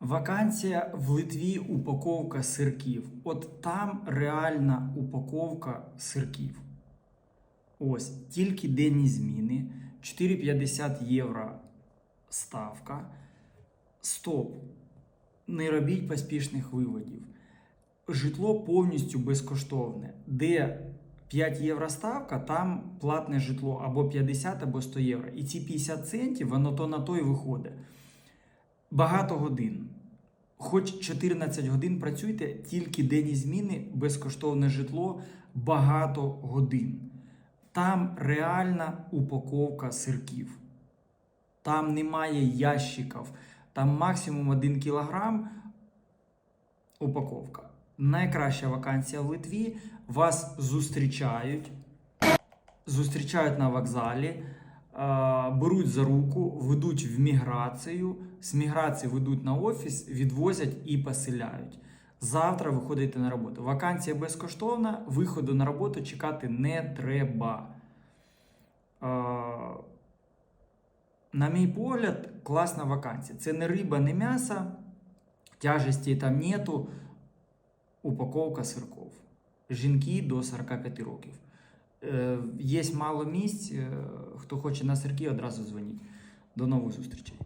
Вакансія в Литві упаковка сирків. От там реальна упаковка сирків. Ось, тільки денні зміни, 4,50 євро ставка. Стоп. Не робіть поспішних виводів. Житло повністю безкоштовне. Де 5 євро ставка, там платне житло або 50, або 100 євро. І ці 50 центів, воно то на то й виходить. Багато годин. Хоч 14 годин працюйте, тільки денні зміни, безкоштовне житло, багато годин. Там реальна упаковка сирків. Там немає ящиків. Там максимум 1 кілограм упаковка. Найкраща вакансія в Литві. Вас зустрічають, зустрічають на вокзалі, беруть за руку, ведуть в міграцію. З міграції ведуть на офіс, відвозять і поселяють. Завтра виходите на роботу. Вакансія безкоштовна, виходу на роботу чекати не треба. На мій погляд, класна вакансія. Це не риба, не м'ясо, тяжесті там нету. Упаковка сирков. Жінки до 45 років. Е, є мало місць. Е, хто хоче на Сергій, одразу дзвоніть. До нових зустрічей.